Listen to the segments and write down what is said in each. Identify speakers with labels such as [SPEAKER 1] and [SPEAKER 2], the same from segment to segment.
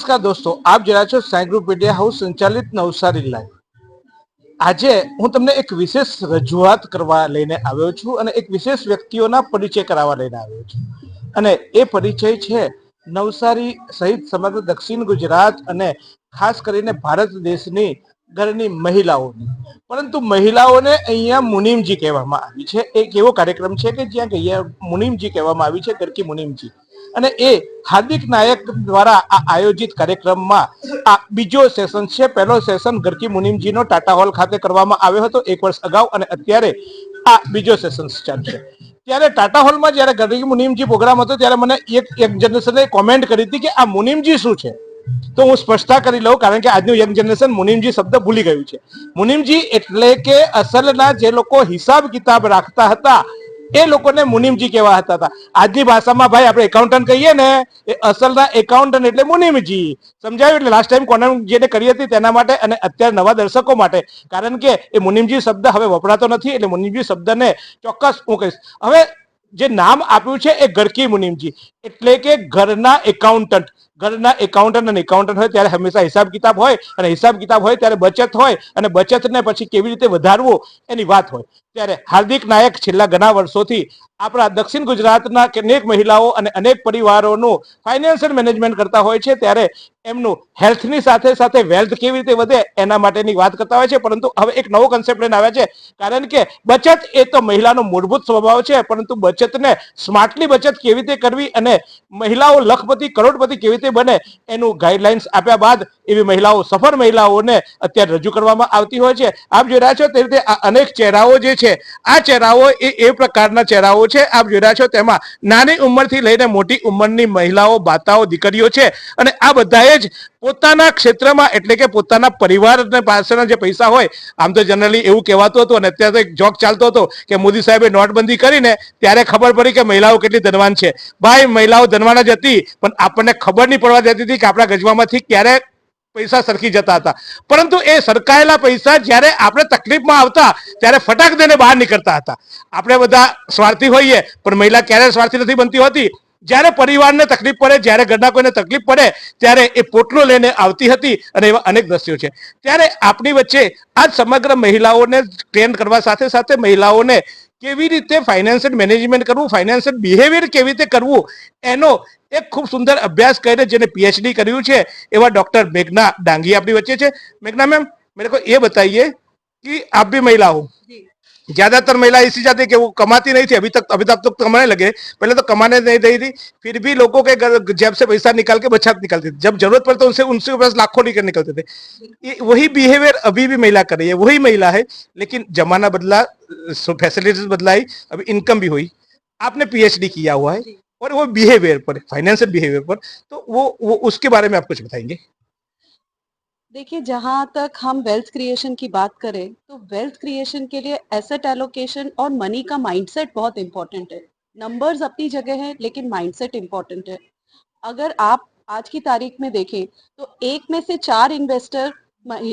[SPEAKER 1] નમસ્કાર દોસ્તો, આપ જોયા છો સાઈ ગ્રુપ મીડિયા હાઉસ સંચાલિત નવસારી લાઈવ. આજે હું તમને એક વિશેષ રજૂઆત કરવા લઈને આવ્યો છું અને એક વિશેષ વ્યક્તિઓના પરિચય કરાવવા લઈને આવ્યો છું. અને એ પરિચય છે નવસારી સહિત સમગ્ર દક્ષિણ ગુજરાત અને ખાસ કરીને ભારત દેશની ઘરની મહિલાઓની. પરંતુ મહિલાઓને અહીંયા મુનિમજી કહેવામાં આવી છે. એક એવો કાર્યક્રમ છે કે જ્યાં અહીંયા મુનિમજી કહેવામાં આવી છે, ગરકી મુનિમજી. અને એ હાર્દિક નાયક દ્વારા આ આયોજિત કાર્યક્રમમાં આ બીજો સેશન છે. પહેલો સેશન ગરકી મુનિમજીનો ટાટા હોલ ખાતે કરવામાં આવ્યો હતો એક વર્ષ અગાઉ અને અત્યારે આ બીજો સેશન ચાલશે ત્યારે ટાટા હોલમાં જ્યારે ગરકી મુનિમજી પ્રોગ્રામ હતો ત્યારે મને એક એક જનરેશને કોમેન્ટ કરી હતી કે આ મુનિમજી શું છે? તો હું સ્પષ્ટતા કરી લઉં કારણ કે આજનું યંગ જનરેશન મુનિમજી શબ્દ ભૂલી ગયું છે. મુનિમજી એટલે કે અસલના જે લોકો હિસાબ કિતાબ રાખતા હતા એ લોકોને મુનિમજી કેવા હતા હતા આજની ભાષામાં ભાઈ આપણે એકાઉન્ટન્ટ કહીએ ને, એ અસલના એકાઉન્ટન્ટ એટલે મુનિમજી. સમજાયું? એટલે લાસ્ટ ટાઈમ કોને જેને કરી હતી તેના માટે અને અત્યારે નવા દર્શકો માટે. કારણ કે એ મુનિમજી શબ્દ હવે વપરાતો નથી, એટલે મુનિમજી શબ્દને ચોક્કસ હું કહીશ. હવે જે નામ આપ્યું છે એ ગરકી મુનિમજી. એટલે કે ઘરના એકાઉન્ટન્ટ ઘરના એકાઉન્ટન્ટ અને એકાઉન્ટન્ટ હોય ત્યારે હંમેશા હિસાબ કિતાબ હોય અને હિસાબ કિતાબ હોય ત્યારે બચત હોય અને બચતને પછી કેવી રીતે વધારવો એની વાત હોય. ત્યારે હાર્દિક નાયક છેલ્લા ઘણા વર્ષોથી આપણા દક્ષિણ ગુજરાતના અનેક મહિલાઓ અને અનેક પરિવારોનું ફાઇનાન્શિયલ મેનેજમેન્ટ કરતા હોય છે, ત્યારે એમનું હેલ્થની સાથે સાથે વેલ્થ કેવી રીતે વધે એના માટેની વાત કરતા હોય છે. પરંતુ હવે એક નવો કન્સેપ્ટ લઈને આવ્યા છે, કારણ કે બચત એ તો મહિલાનો મૂળભૂત સ્વભાવ છે, પરંતુ બચતને સ્માર્ટલી બચત કેવી રીતે કરવી અને મહિલાઓ લખપતિ, કરોડપતિ કેવી રીતે બને એનું ગાઈડલાઇન્સ આપ્યા બાદ એવી મહિલાઓ, સફળ મહિલાઓને અત્યારે રજૂ કરવામાં આવતી હોય છે. આપ જોઈ રહ્યા છો તે રીતે અનેક ચહેરાઓ જે છે, આ ચહેરાઓ એ એ પ્રકારના ચહેરાઓ છે, આપ જોઈ રહ્યા છો તેમાં નાની ઉંમરથી લઈને મોટી ઉંમરની મહિલાઓ, બાતાઓ, દીકરીઓ છે અને આ બધાએ જ પોતાના ક્ષેત્રમાં, એટલે કે પોતાના પરિવાર પાસેના જે પૈસા હોય, આમ તો જનરલી એવું કહેવાતું હતું અને અત્યારે એક જોક ચાલતો હતો કે મોદી સાહેબે નોટબંધી કરીને ત્યારે ખબર પડી કે મહિલાઓ કેટલી ધનવાન છે. ભાઈ, મહિલાઓ ધનવાન જ હતી, પણ આપણને ખબર નહીં પડવા દેતી હતી કે આપણા ગજવામાંથી ક્યારે પૈસા સરખી જતા હતા. પરંતુ એ સરકાયેલા પૈસા જ્યારે આપણે તકલીફમાં આવતા, ત્યારે ફટાક દઈને બહાર નીકળતા હતા. આપણે બધા સ્વાર્થી હોઈએ, પણ મહિલા ક્યારે સ્વાર્થી નથી બનતી હોતી. જ્યારે પરિવારને તકલીફ પડે, જ્યારે ઘરના કોઈને તકલીફ પડે, ત્યારે એ પોટલો લઈને આવતી હતી અને એવા અનેક દ્રશ્યો છે. ત્યારે આપણી વચ્ચે આ સમગ્ર મહિલાઓને ટ્રેન કરવા સાથે સાથે મહિલાઓને કેવી રીતે ફાઇનાન્શિયલ મેનેજમેન્ટ કરવું ફાઇનાન્શિયલ બિહેવિયર કેવી રીતે કરવું, એનો એક ખૂબ સુંદર અભ્યાસ કરીને જેને પીએચડી કર્યું છે, એવા ડૉક્ટર મેઘના ડાંગી આપણી વચ્ચે છે. મેઘના મેમ મેરે એ બતાવીએ કે આપ બી મહિલા હો. ज़्यादातर महिला इसी जाती है कि वो कमाती नहीं थी अभी तक अभी तक तो कमाने लगे। पहले तो कमाने नहीं दी थी फिर भी लोगों के घर- जेब से पैसा निकाल के बचत निकलती थी। जब ज़रूरत पड़ती उनसे उनसे पास लाखों निकल निकलते थे। वही बिहेवियर अभी भी महिला कर रही है वही महिला है लेकिन जमाना बदला फैसिलिटीज़ बदलाई अभी इनकम भी हुई। आपने पीएचडी किया हुआ है और वो बिहेवियर पर फाइनेंशियल बिहेवियर पर तो वो वो उसके बारे में आप कुछ बताएँगे?
[SPEAKER 2] देखिए, जहाँ तक हम वेल्थ क्रिएशन की बात करें तो वेल्थ क्रिएशन के लिए एसेट एलोकेशन और मनी का माइंडसेट बहुत इंपॉर्टेंट है। नंबर्स अपनी जगह है, लेकिन माइंडसेट इंपॉर्टेंट है। अगर आप आज की तारीख में देखें तो एक में से चार इन्वेस्टर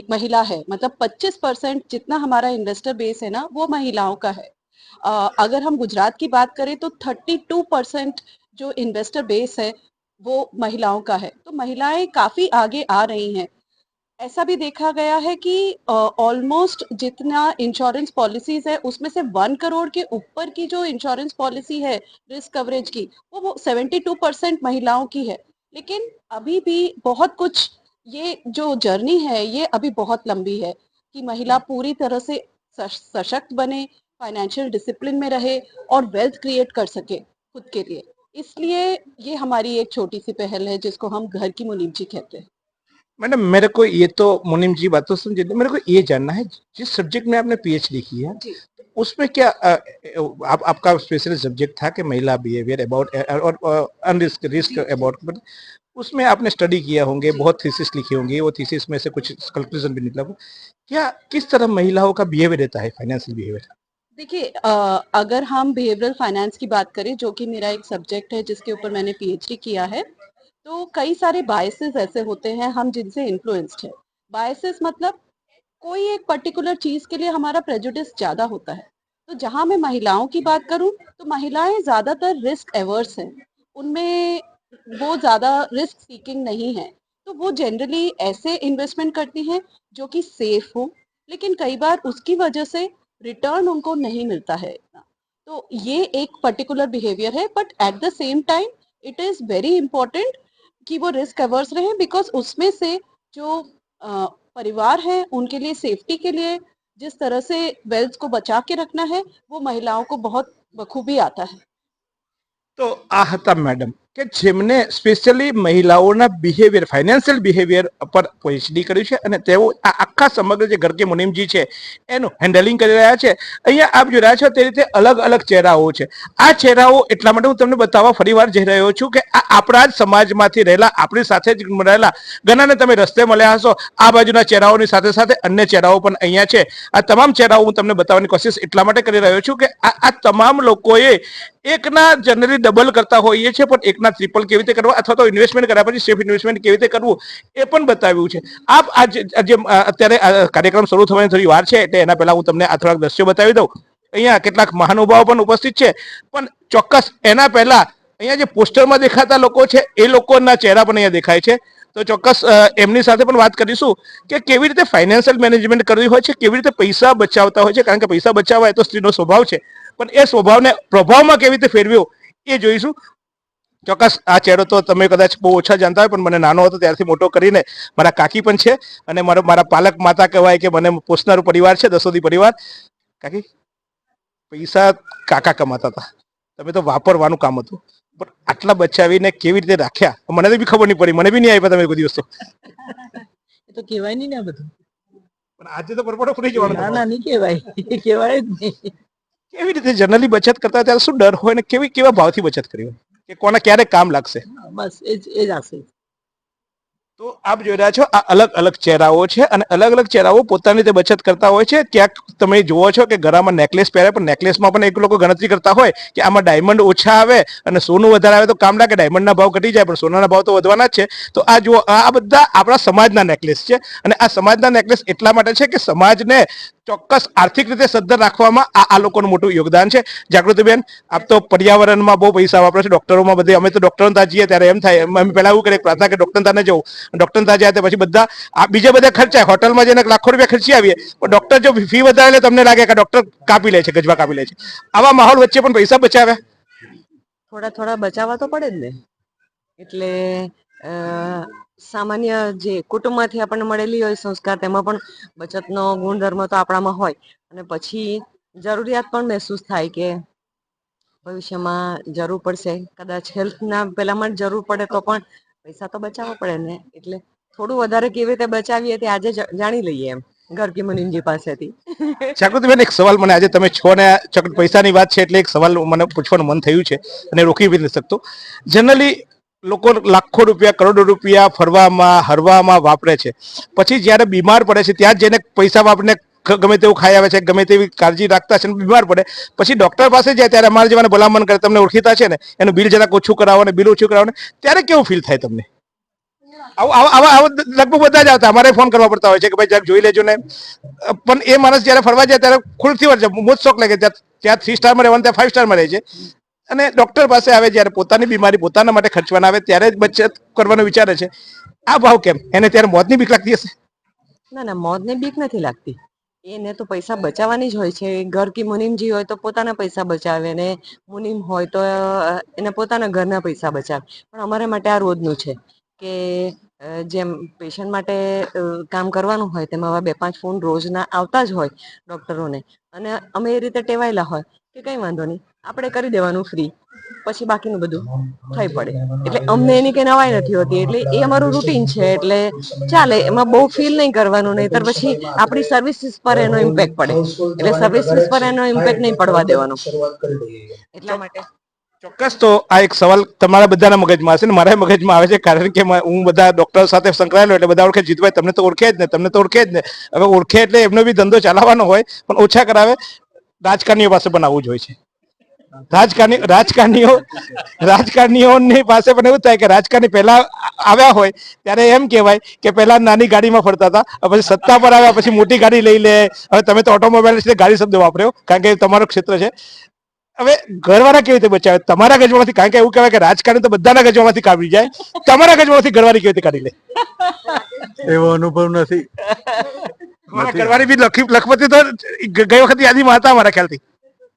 [SPEAKER 2] महिला है। मतलब 25 परसेंट जितना हमारा इन्वेस्टर बेस है ना, वो महिलाओं का है। अगर हम गुजरात की बात करें तो 32 परसेंट जो इन्वेस्टर बेस है, वो महिलाओं का है। तो महिलाएँ काफ़ी आगे आ रही हैं। ऐसा भी देखा गया है कि ऑलमोस्ट uh, जितना इंश्योरेंस पॉलिसीज़ है उसमें से वन करोड़ के ऊपर की जो इंश्योरेंस पॉलिसी है रिस्क कवरेज की वो वो सेवेंटी टू परसेंट महिलाओं की है। लेकिन अभी भी बहुत कुछ ये जो जर्नी है ये अभी बहुत लंबी है कि महिला पूरी तरह से सशक्त बने फाइनेंशियल डिसिप्लिन में रहे और वेल्थ क्रिएट कर सके खुद के लिए। इसलिए ये हमारी एक छोटी सी पहल है जिसको हम घर की मुनीम जी कहते हैं।
[SPEAKER 1] मैडम मेरे को ये तो मुनिम जी बात तो समझे मेरे को ये जानना है जिस सब्जेक्ट में आपने पीएचडी की है उसमें क्या अ, आप आपका स्पेशल सब्जेक्ट था कि महिला बिहेवियर अबाउट और अनरिस्क रिस्क अबाउट उसमें आपने स्टडी किया होंगे बहुत थीसिस लिखी होंगी वो थीसिस में से कुछ कंक्लूजन भी निकला होगा। क्या किस तरह महिलाओं का बिहेवियर रहता है फाइनेंशियल बिहेवियर
[SPEAKER 2] देखिए अगर हम बिहेवियरल फाइनेंस की बात करें जो कि मेरा एक सब्जेक्ट है जिसके ऊपर मैंने पीएचडी किया है तो कई सारे बायसेस ऐसे होते हैं, हम जिनसे इन्फ्लुएंस्ड है। बायसेस मतलब कोई एक पर्टिकुलर चीज़ के लिए हमारा प्रेजुडिस ज़्यादा होता है। तो जहाँ मैं महिलाओं की बात करूँ तो महिलाएँ ज़्यादातर रिस्क एवर्स हैं। उनमें वो ज़्यादा रिस्क सीकिंग नहीं है। तो वो जनरली ऐसे इन्वेस्टमेंट करती हैं, जो कि सेफ़ हो, लेकिन कई बार उसकी वजह से रिटर्न उनको नहीं मिलता है इतना। तो ये एक पर्टिकुलर बिहेवियर है but at the same time it is very important कि वो रिस्क एवर्स रहे बिकॉज़ उसमें से जो परिवार है, उनके लिए सेफ्टी के लिए जिस तरह से वेल्थ को बचा के रखना है, वो महिलाओं को बहुत बखूबी आता है।
[SPEAKER 1] तो आहता मैडम કે જેમને સ્પેશિયલી મહિલાઓના બિહેવિયર ફાઇનાન્શિયલ બિહેવિયર પર પીએચડી કર્યું છે અને તેઓ આ આખા સમગ્ર જે ગરકે મુનિમજી છે, એનું હેન્ડલિંગ કરી રહ્યા છે. અહીંયા આપ જોઈ રહ્યા છો તે રીતે અલગ અલગ ચહેરાઓ છે. આ ચહેરાઓ એટલા માટે હું તમને બતાવવા ફરીવાર જઈ રહ્યો છું કે આ આપણા જ સમાજમાંથી રહેલા, આપણી સાથે જ રહેલા ઘણાને તમે રસ્તે મળ્યા હશો. આ બાજુના ચહેરાઓની સાથે સાથે અન્ય ચહેરાઓ પણ અહીંયા છે. આ તમામ ચહેરાઓ હું તમને બતાવવાની કોશિશ એટલા માટે કરી રહ્યો છું કે આ તમામ લોકોએ એકના જનરલી ડબલ કરતા હોઈએ છીએ, પણ એકના ટ્રિપલ કેવી રીતે કરવા? અથવા તો ઇન્વેસ્ટમેન્ટ કર્યા પછી સેફ ઇન્વેસ્ટમેન્ટ કેવી રીતે કરવું? એ પણ બતાવ્યું છે. આપ આ જે અત્યારે કાર્યક્રમ શરૂ થવાની થોડી વાર છે, એટલે એના પહેલા હું તમને આ થોડાક દ્રશ્યો બતાવી દઉં. અહીંયા કેટલાક મહાનુભાવો પણ ઉપસ્થિત છે. પણ ચોક્કસ એના પહેલા અહીંયા જે પોસ્ટરમાં દેખાતા લોકો છે, એ લોકોના ચહેરા પણ અહીંયા દેખાય છે. તો ચોક્કસ એમની સાથે પણ વાત કરીશું કે કેવી રીતે ફાઇનાન્શિયલ મેનેજમેન્ટ કરવી હોય છે, કેવી રીતે પૈસા બચાવતા હોય છે, કારણ કે પૈસા બચાવવા એ તો સ્ત્રીનો સ્વભાવ છે. પણ એ સ્વભાવને પ્રભાવમાં કેવી રીતે ફેરવ્યો એ જોઈશું. ચોક્કસ આ ચહેરો તો તમે કદાચ બહુ ઓછા જાણતા હોય પણ મને નાનો હતો ત્યારથી મોટો કરીને મારા કાકી પણ છે અને મારો મારા પાલક માતા કહેવાય કે મને પોસનારું પરિવાર છે દસોદી પરિવાર. કાકી પૈસા કાકા કમાતા હતા. તમે તો વાપરવાનું કામ હતું. પણ આટલા બચાવીને કેવી રીતે રાખ્યા? મને તો બી ખબર નહીં પડી. મને બી નહીં આવી તમે કોઈ દિવસ તો.
[SPEAKER 3] એ તો કહેવાય નહીં ને બધું.
[SPEAKER 1] પણ આજે તો પરપોટો ફરી જવાનું
[SPEAKER 3] ના ના નહીં કહેવાય. કહેવાય જ નહીં.
[SPEAKER 1] કેવી રીતે જનરલી બચત કરતા ત્યારે શું ડર હોય ને કેવી કેવા ભાવથી બચત કરી હોય? કે કોને ક્યારે કામ લાગશે?
[SPEAKER 3] બસ એ જ એ જ હશે
[SPEAKER 1] તો આપ જોઈ રહ્યા છો આ અલગ અલગ ચહેરાઓ છે અને અલગ અલગ ચહેરાઓ પોતાની રીતે બચત કરતા હોય છે. ક્યાંક તમે જુઓ છો કે ગળામાં નેકલેસ પહેરે પણ નેકલેસમાં પણ એક લોકો ગણતરી કરતા હોય કે આમાં ડાયમંડ ઓછા આવે અને સોનું વધારે આવે તો કામ લાગે ડાયમંડના ભાવ ઘટી જાય પણ સોનાના ભાવ તો વધવાના જ છે. તો આ જુઓ આ બધા આપણા સમાજના નેકલેસ છે અને આ સમાજના નેકલેસ એટલા માટે છે કે સમાજને ચોક્કસ આર્થિક રીતે સદ્ધર રાખવામાં આ આ લોકોનું મોટું યોગદાન છે. જાગૃતિબેન આપ તો પર્યાવરણમાં બહુ પૈસા વાપરો છો, ડોક્ટરોમાં બધે. અમે તો ડોક્ટરો ત્યાં જઈએ ત્યારે એમ થાય અમે પહેલાં એવું કરીએ, પ્રાર્થના કે ડોક્ટર ત્યાં જવું. ડોક્ટર ત્યાં જાય પછી બધા આ બીજા બધા ખર્ચા, હોટલમાં જઈને લાખો રૂપિયા ખર્ચી આવીએ. પણ ડોક્ટર જો ફી વધારે લે તમને લાગે કે ડોક્ટર કાપી લે છે, ગજવા કાપી લે છે. આવા માહોલ વચ્ચે પણ પૈસા બચાવ્યા
[SPEAKER 4] થોડા થોડા બચાવવા તો પડે જ ને. એટલે સામાન્ય જે કુટુંબમાંથી આપણને મળેલી હોય સંસ્કાર, તેમાં પણ બચતનો ગુણધર્મ તો આપણામાં હોય. અને પછી જરૂરિયાત પણ મહેસૂસ થાય કે ભવિષ્યમાં જરૂર પડશે. કદાચ હેલ્થના પહેલામાં જરૂર પડે તો પણ પૈસા તો બચાવવા પડે ને. એટલે થોડું વધારે કેવી રીતે બચાવીએ તે આજે જાણી લઈએ એમ. ગરકી મુનિમજી પાસેથી.
[SPEAKER 1] જાગૃતિબેન એક સવાલ મને આજે તમે છો ને પૈસાની વાત છે એટલે એક સવાલ મને પૂછવાનું મન થયું છે અને રોકી બી નથી શકતો. જનરલી લોકો લાખો રૂપિયા, કરોડો રૂપિયા ફરવામાં, હરવામાં વાપરે છે. પછી જ્યારે બીમાર પડે છે, ત્યાં જઈને પૈસા વાપરીને ગમે તેવું ખાઈ આવે છે, ગમે તેવી કાળજી રાખતા છે બીમાર પડે, પછી ડોક્ટર પાસે જાય ત્યારે અમારા જેવાને ભલામણ કરે, તમને ઓળખીતા છે ને, એનું બિલ જરાક ઓછું કરાવો ને, બિલ ઓછું કરાવો ને, ત્યારે કેવું ફીલ થાય તમને? લગભગ બધા જ આવતા, અમારે ફોન કરવા પડતા હોય છે કે ભાઈ જરાક જોઈ લેજો ને. પણ એ માણસ જ્યારે ફરવા જાય ત્યારે ખુલથી વર્ષે મોજ શોખ લાગે, ત્યાં ત્યાં થ્રી સ્ટારમાં રહેવાનું, ત્યાં ફાઈવ સ્ટારમાં રહે છે. અને ડોક્ટર પાસે આવે જ્યારે પોતાની બીમારી પોતાના માટે ખર્ચવાના આવે ત્યારે જ બચત કરવાનો વિચારે છે. આ ભાવ કેમ? એને ત્યારે મોતની બીક લાગતી હશે?
[SPEAKER 4] ના ના, મોતની બીક નથી લાગતી. એને તો પૈસા બચાવવાની જ હોય છે. ઘર કી મુનિમજી હોય તો પોતાના પૈસા બચાવે ને મુનિમ હોય તો એને પોતાના ઘરના પૈસા બચાવે. પણ અમારા માટે આ રોજનું છે કે જેમ પેશન્ટ માટે કામ કરવાનું હોય તેમાં બે પાંચ ફોન રોજના આવતા જ હોય ડોક્ટરોને અને અમે એ રીતે ટેવાયેલા હોય. કે કંઈ વાંધો નહીં. આપણે કરી દેવાનું ફ્રી પછી બાકીનું બધું થઈ પડે. એટલે અમને એની કઈ નવાઈ નથી હોતી. એટલે એ અમારું રૂટીન છે. એટલે ચાલે એમાં બહુ ફીલ નહીં કરવાનું. નહીતર પછી આપણી સર્વિસીસ પર એનો ઇમ્પેક્ટ પડે. એટલે સર્વિસીસ પર એનો ઇમ્પેક્ટ નહીં પડવા દેવાનો. એટલા માટે.
[SPEAKER 1] ચોક્કસ તો આ એક સવાલ તમારા બધાના મગજમાં હશે ને મારા મગજમાં આવે છે કારણ કે હું બધા ડોક્ટર સાથે સંકળાયેલો એટલે બધા ઓળખે. જીતભાઈ તમને તો ઓળખે જ ને તમને તો ઓળખે જ ને. હવે ઓળખે એટલે એમનો બી ધંધો ચલાવવાનો હોય પણ ઓછા કરાવે. રાજકારણીઓ પાસે આવું જ હોય છે. રાજકારણી રાજકારણીઓ રાજકારણીઓની પાસે પણ એવું થાય કે રાજકારણી પહેલા આવ્યા હોય, ત્યારે એમ કહેવાય કે પહેલા નાની ગાડીમાં ફરતા હતા પછી સત્તા પર આવ્યા, પછી મોટી ગાડી લઈ લે. હવે તમે તો ઓટોમોબાઈલ ગાડી શબ્દ વાપર્યો, કારણ કે તમારું ક્ષેત્ર છે. હવે ઘરવાળા કેવી રીતે બચાવે? તમારા ગજવામાંથી કારણ કે એવું કહેવાય કે રાજકારણ તો બધાના ગજવામાંથી કાઢી જાય. તમારા ગજવામાંથી ઘરવાળી કેવી રીતે કાઢી લે?
[SPEAKER 5] એવો અનુભવ નથી.
[SPEAKER 1] ઘરવાળી બી લખી લખપતિ તો ગઈ વખત યાદીમાં હતા મારા ખ્યાલથી.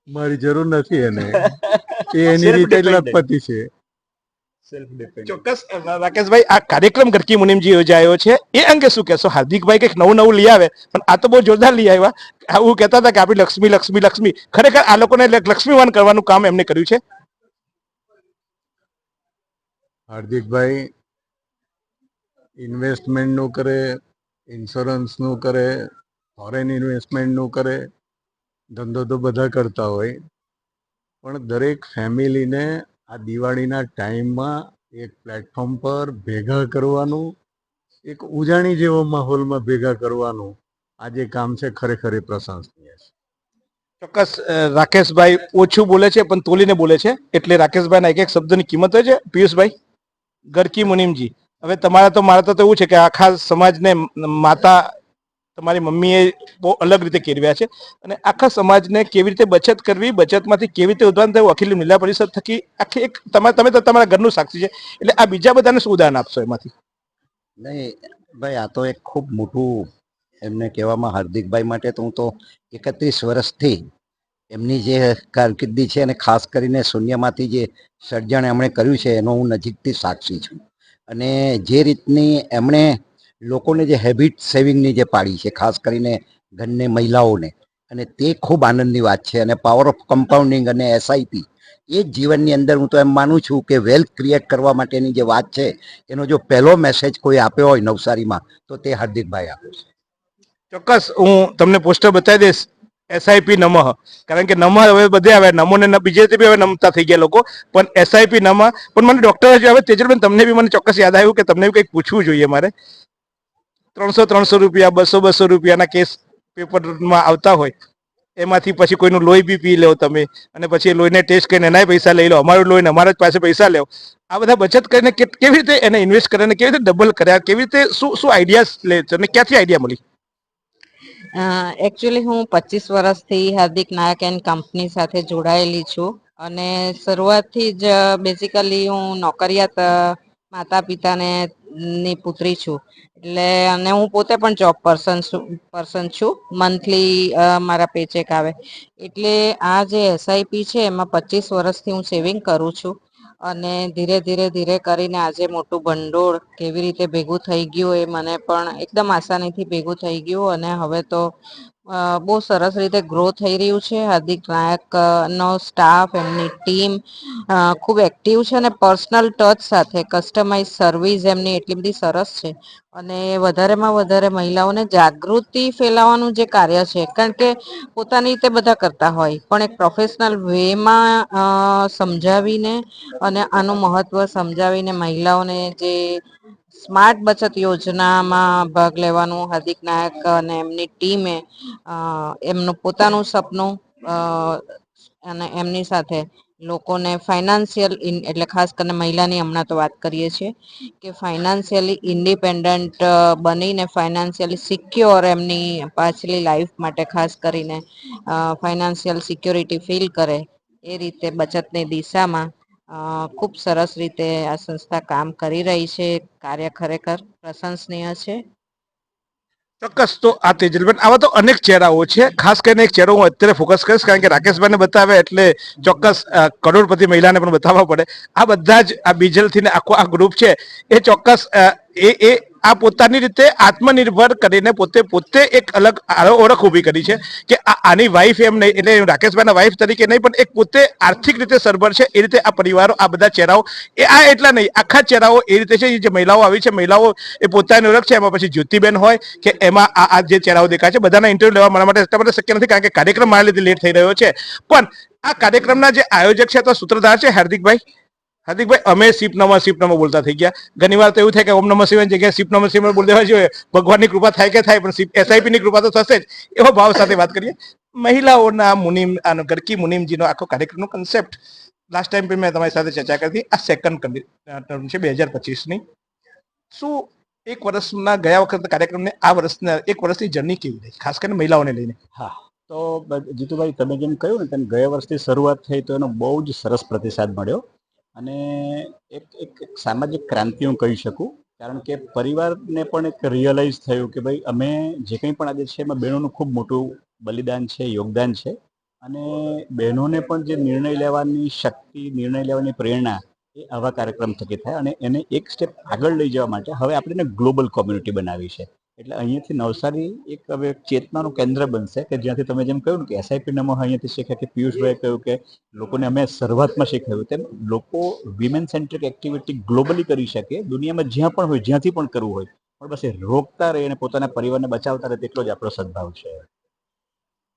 [SPEAKER 5] મારી જરૂર નથી એને. એની રીતે લખપતિ છે.
[SPEAKER 1] ચોક્કસ રાકેશભાઈ આ કાર્યક્રમ ગરકી મુનિમજી યોજાયો છે. એ અંગે શું કહેશો? હાર્દિકભાઈ કંઈક નવું નવું લઈ આવે પણ આ તો બહુ જોરદાર લઈ આવ્યા. આવું કહેતા હતા કે આપણી લક્ષ્મી લક્ષ્મી લક્ષ્મી. ખરેખર આ લોકોને લક્ષ્મીવાન કરવાનું કામ એમને કર્યું છે?
[SPEAKER 5] હાર્દિકભાઈ ઇન્વેસ્ટમેન્ટનું કરે ઇન્સ્યોરન્સનું કરે ફોરેન ઇન્વેસ્ટમેન્ટનું કરે ધંધો તો બધા કરતા હોય. પણ દરેક ફેમિલીને આ દિવાળીના ટાઈમમાં એક પ્લેટફોર્મ પર ભેગા કરવાનું, એક ઉજાણી જેવો માહોલમાં ભેગા કરવાનું, આ જે કામ છે ખરેખર એ પ્રશંસનીય છે.
[SPEAKER 1] ચોક્કસ રાકેશભાઈ ઓછું બોલે છે, પણ તોલીને બોલે છે. એટલે રાકેશભાઈના એક એક શબ્દની કિંમત હોય છે. પિયુષભાઈ, ગરકી મુનિમજી, હવે તમારા તો, મારા તો એવું છે કે આખા સમાજને માતા તમારી મમ્મીએ બહુ અલગ રીતે કેળવ્યા છે. અને આખા સમાજને કેવી રીતે બચત કરવી, બચતમાંથી કેવી રીતે ઉદાહરણ થયું અખિલ મહિલા પરિષદ થકી આખી એક તમે તો તમારા ઘરનું સાક્ષી છે. એટલે આ બીજા બધાને શું ઉદાહરણ આપશો એમાંથી?
[SPEAKER 6] નહીં, ભાઈ, આ તો એક ખૂબ મોટું એમને કહેવામાં હાર્દિકભાઈ માટે તો હું તો એકત્રીસ વર્ષથી એમની જે કારકિર્દી છે અને ખાસ કરીને શૂન્યમાંથી જે સર્જન એમણે કર્યું છે, એનો હું નજીકથી સાક્ષી છું. અને જે રીતની એમણે લોકોને જે હેબિટ સેવિંગની જે પાડી છે, ખાસ કરીને ઘરને મહિલાઓને, અને તે ખૂબ આનંદની વાત છે. અને પાવર ઓફ કમ્પાઉન્ડિંગ અને એસઆઈપી એ જ જીવનની અંદર હું તો એમ માનું છું કે વેલ્થ ક્રિએટ કરવા માટેની જે વાત છે, એનો જો પહેલો મેસેજ કોઈ આપ્યો હોય નવસારીમાં, તો તે હાર્દિકભાઈ આપ્યો છે.
[SPEAKER 1] ચોક્કસ, હું તમને પોસ્ટર બતાવી દઈશ. એસઆઈપી નમઃ. કારણ કે નમઃ હવે બધે આવે નમો ને બીજે બી હવે નમતા થઈ ગયા લોકો. પણ એસઆઈપી નમઃ. પણ મને ડોક્ટર હવે તેજલબેન, તમને બી મને ચોક્કસ યાદ આવ્યું કે તમને બી કંઈક પૂછવું જોઈએ મારે. ત્રણસો ત્રણસો રૂપિયા, બસો બસો રૂપિયાના કેસ પેપરમાં આવતા હોય. એમાંથી પછી કોઈનું લોહી બી પી લો તમે. અને પછી એ લોહીને ટેસ્ટ કરીને એનાય પૈસા લઈ લો. અમારું લોહીને અમારા જ પાસે પૈસા લેવો આ બધા બચત કરીને કેવી રીતે એને ઇન્વેસ્ટ કરીને કેવી રીતે ડબલ કર્યા કેવી રીતે શું શું આઈડિયા લે છે? અને ક્યાંથી આઈડિયા મળી?
[SPEAKER 7] એકચ્યુઅલી હું પચીસ વર્ષથી હાર્દિક નાયક એન્ડ કંપની સાથે જોડાયેલી છું. અને શરૂઆતથી જ બેઝિકલી હું નોકરિયાત માતા પિતાને ની પુત્રી છું. એટલે અને હું પોતે પણ જોબ પર્સન પર્સન છું. મંથલી મારા પેચેક આવે. એટલે આ જે એસઆઈપી છે, એમાં પચીસ વર્ષથી હું સેવિંગ કરું છું. અને ધીરે ધીરે ધીરે કરીને આજે મોટું ભંડોળ કેવી રીતે ભેગું થઈ ગયું એ મને પણ એકદમ આસાનીથી ભેગું થઈ ગયું. અને હવે તો બહુ સરસ રીતે ગ્રો થઈ રહ્યું છે. હાર્દિક નાયક નો સ્ટાફ એમની ટીમ ખૂબ એક્ટિવ છે અને પર્સનલ ટચ સાથે કસ્ટમાઇઝ સર્વિસ એમની એટલી બધી સરસ છે. અને વધારેમાં વધારે મહિલાઓને જાગૃતિ ફેલાવવાનું જે કાર્ય છે, કારણ કે પોતાની રીતે બધા કરતા હોય, પણ એક પ્રોફેશનલ વેમાં સમજાવીને અને આનું મહત્વ સમજાવીને મહિલાઓને જે સ્માર્ટ બચત યોજનામાં ભાગ લેવાનું હાર્દિક નાયક અને એમની ટીમે એમનું પોતાનું સપનું અને એમની સાથે લોકોને ફાઇનાન્શિયલ એટલે ખાસ કરીને મહિલાની હમણાં તો વાત કરીએ છીએ, કે ફાઇનાન્શિયલી ઇન્ડિપેન્ડન્ટ બનીને ફાઇનાન્શિયલી સિક્યોર એમની પાછલી લાઈફ માટે ખાસ કરીને ફાઇનાન્શિયલ સિક્યોરિટી ફીલ કરે એ રીતે બચતની દિશામાં ખૂબ સરસ રીતે આ સંસ્થા કામ કરી રહી છે. કાર્ય ખરેખર પ્રશંસનીય છે.
[SPEAKER 1] ચોક્કસ. તો આ તેજલબેન, આવા તો અનેક ચહેરાઓ છે. ખાસ કરીને એક ચહેરો હું અત્યારે ફોકસ કરીશ કારણ કે રાકેશભાઈને બતાવે એટલે ચોક્કસ કરોડપતિ મહિલાને પણ બતાવવા પડે. આ બધા જ આ બીજલથી ને આખો આ ગ્રુપ છે. એ ચોક્કસ એ એ આ પોતાની રીતે આત્મનિર્ભર કરીને પોતે પોતે એક અલગ ઓળખ ઊભી કરી છે કે આની વાઈફ એમ નહીં, એટલે રાકેશભાઈના વાઈફ તરીકે નહીં, પણ એક પોતે આર્થિક રીતે સરભર છે, એ રીતે આ પરિવારો, આ બધા ચહેરાઓ, એ આ એટલા નહીં, આખા ચહેરાઓ એ રીતે છે, જે મહિલાઓ આવી છે, મહિલાઓ એ પોતાની ઓળખ છે, એમાં પછી જ્યોતિબેન હોય કે એમાં આ જે ચહેરાઓ દેખાય છે, બધાના ઇન્ટરવ્યુ લેવા મારા માટે એટલા માટે શક્ય નથી, કારણ કે કાર્યક્રમ મારા લીધે લેટ થઈ રહ્યો છે. પણ આ કાર્યક્રમના જે આયોજક છે, તો સૂત્રધાર છે, હાર્દિકભાઈ? હાર્દિકભાઈ, અમે શિપ નમઃ શિપ નમઃ બોલતા થઈ ગયા. ઘણી વાર તો એવું થાય કે ઓમ નમઃ શિવાય જગ્યાએ શિપ નમઃ શિવાય બોલી દેવા જોઈએ. ભગવાનની કૃપા થાય કે થાય, પણ એસઆઈપી ની કૃપા તો થશે જ. એવો ભાવ સાથે વાત કરીએ. મહિલાઓના મુનિમ, આનો ગરકી મુનિમજીનો આખો કાર્યક્રમનો કન્સેપ્ટ લાસ્ટ ટાઈમ મેં તમારી સાથે ચર્ચા કરી હતી, આ સેકન્ડ ટર્મ છે બે હજાર પચીસની. શું એક વર્ષના ગયા વખત કાર્યક્રમને આ વર્ષના, એક વર્ષની જર્ની કેવી રહી? ખાસ કરીને મહિલાઓને લઈને.
[SPEAKER 6] હા.
[SPEAKER 8] તો જીતુભાઈ, તમે જેમ કહ્યું ને તેમ ગયા વર્ષથી શરૂઆત થઈ તો એનો બહુ જ સરસ પ્રતિસાદ મળ્યો. અને એક એક સામાજિક ક્રાંતિ હું કહી શકું, કારણ કે પરિવારને પણ એક રિયલાઇઝ થયું કે ભાઈ અમે જે કંઈ પણ આજે છે, એમાં બહેનોનું ખૂબ મોટું બલિદાન છે, યોગદાન છે. અને બહેનોને પણ જે નિર્ણય લેવાની શક્તિ, નિર્ણય લેવાની પ્રેરણા એ આવા કાર્યક્રમ થકી થાય. અને એને એક સ્ટેપ આગળ લઈ જવા માટે હવે આપણે ગ્લોબલ કોમ્યુનિટી બનાવી છે. એટલે અહીંયાથી નવસારી એક હવે ચેતનાનું કેન્દ્ર બનશે કે જ્યાંથી તમે જેમ કહ્યું કે એસઆઈપી નમો અહીંયાથી શીખ્યા કે પિયુષભાઈ કહ્યું કે લોકોને અમે શરૂઆતમાં શીખવ્યું તેમ લોકો વિમેન સેન્ટ્રિક એક્ટિવિટી ગ્લોબલી કરી શકે, દુનિયામાં જ્યાં પણ હોય, જ્યાંથી પણ કરવું હોય. પણ બસ એ રોકતા રહે અને પોતાના પરિવારને બચાવતા રહે તેટલો જ આપણો સદભાવ છે.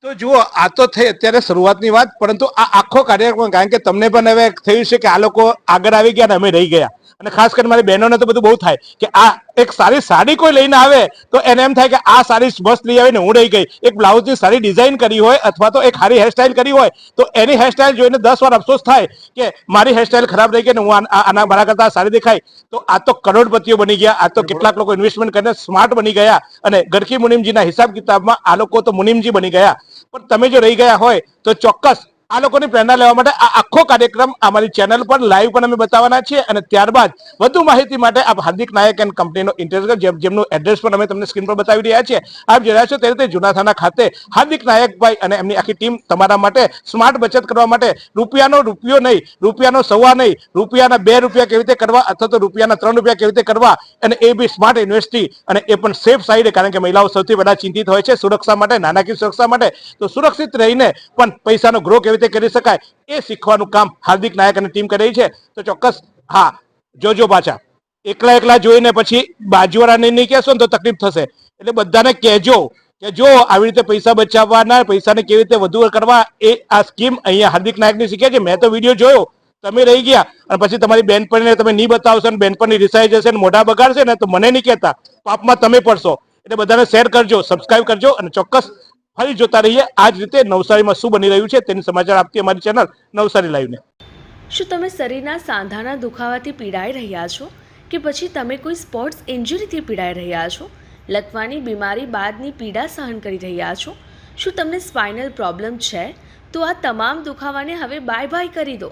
[SPEAKER 1] તો જુઓ, આ તો થઈ અત્યારે શરૂઆતની વાત, પરંતુ આ આખો કાર્યક્રમ, કારણ કે તમને પણ હવે થયું છે કે આ લોકો આગળ આવી ગયા ને અમે રહી ગયા. અને ખાસ કરીને મારી બહેનોને તો બધું બહુ થાય કે આ એક સારી સાડી કોઈ લઈને આવે તો એને એમ થાય કે આ સાડી મસ્ત લઈ આવીને હું રહી ગઈ. એક બ્લાઉઝની સારી ડિઝાઇન કરી હોય અથવા તો એક સારી હેરસ્ટાઇલ કરી હોય તો એની હેરસ્ટાઇલ જોઈને દસ વાર અફસોસ થાય કે મારી હેરસ્ટાઇલ ખરાબ રહી ગઈ ને હું આના મારા કરતા સારી દેખાય. તો આ તો કરોડપતિઓ બની ગયા આ તો કેટલાક લોકો ઇન્વેસ્ટમેન્ટ કરીને સ્માર્ટ બની ગયા અને ગરકી મુનિમજીના હિસાબ કિતાબમાં આ લોકો તો મુનિમજી બની ગયા. પણ તમે જો રહી ગયા હોય તો ચોક્કસ આ લોકોની પ્રેરણા લેવા માટે આ આખો કાર્યક્રમ અમારી ચેનલ પર લાઈવ પણ અમે બતાવવાના છીએ અને ત્યારબાદ વધુ માહિતી માટે આપ હાર્દિક નાયક એન્ડ કંપનીનો ઇન્ટરવ્યુ જેમ જેમનું એડ્રેસ પણ અમે તમને સ્ક્રીન પર બતાવી રહ્યા છીએ. આપ જોયા છો તે રીતે જૂના થાના ખાતે હાર્દિક નાયકભાઈ અને એમની આખી ટીમ તમારા માટે સ્માર્ટ બચત કરવા માટે રૂપિયાનો રૂપિયો નહીં, રૂપિયાનો સવા નહીં, રૂપિયાના બે રૂપિયા કેવી રીતે કરવા અથવા તો રૂપિયાના ત્રણ રૂપિયા કેવી રીતે કરવા અને એ બી સ્માર્ટ ઇન્વેસ્ટી અને એ પણ સેફ સાઈડ કારણ કે મહિલાઓ સૌથી વધારે ચિંતિત હોય છે સુરક્ષા માટે, નાણાકીય સુરક્ષા માટે. તો સુરક્ષિત રહીને પણ પૈસાનો ગ્રો કેવી રીતે કરી શકાય એ શીખવાનું કામ હાર્દિક નાયક અને ટીમ કરી છે. તો ચોક્કસ, હા, જોજો પાછા. એકલા એકલા જોઈને પછી બાજુવાળાને નહીં કહેશો ને તો તકલીફ થશે. એટલે બધાને કહેજો કે જો આવી રીતે પૈસા બચાવવાના, પૈસાને કેવી રીતે વધુ કરવા એ આ સ્કીમ અહીંયા હાર્દિક નાયકની શીખે છે. મેં તો વીડિયો જોયો. તમે રહી ગયા અને પછી તમારી બેનપણીને તમે નહીં બતાવશો ને બેનપણી રિસાઈ જશે ને મોઢા બગાડશે ને તો મને નહીં કહેતા. પાપમાં તમે પડશો. એટલે બધાને શેર કરજો સબસ્ક્રાઇબ કરજો અને ચોક્કસ ફરી જોતા રહીએ આ જ રીતે નવસારીમાં શું બની રહ્યું છે તેની સમાચાર આપતી અમારી ચેનલ નવસારી લાઈવને
[SPEAKER 9] શું તમે શરીરના સાંધાના દુખાવાથી પીડાઈ રહ્યા છો? કે પછી તમે કોઈ સ્પોર્ટ્સ ઇન્જરીથી પીડાઈ રહ્યા છો? લકવાની બીમારી બાદની પીડા સહન કરી રહ્યા છો? શું તમને સ્પાઇનલ પ્રોબ્લેમ છે? તો આ તમામ દુખાવાને હવે બાય બાય કરી દો.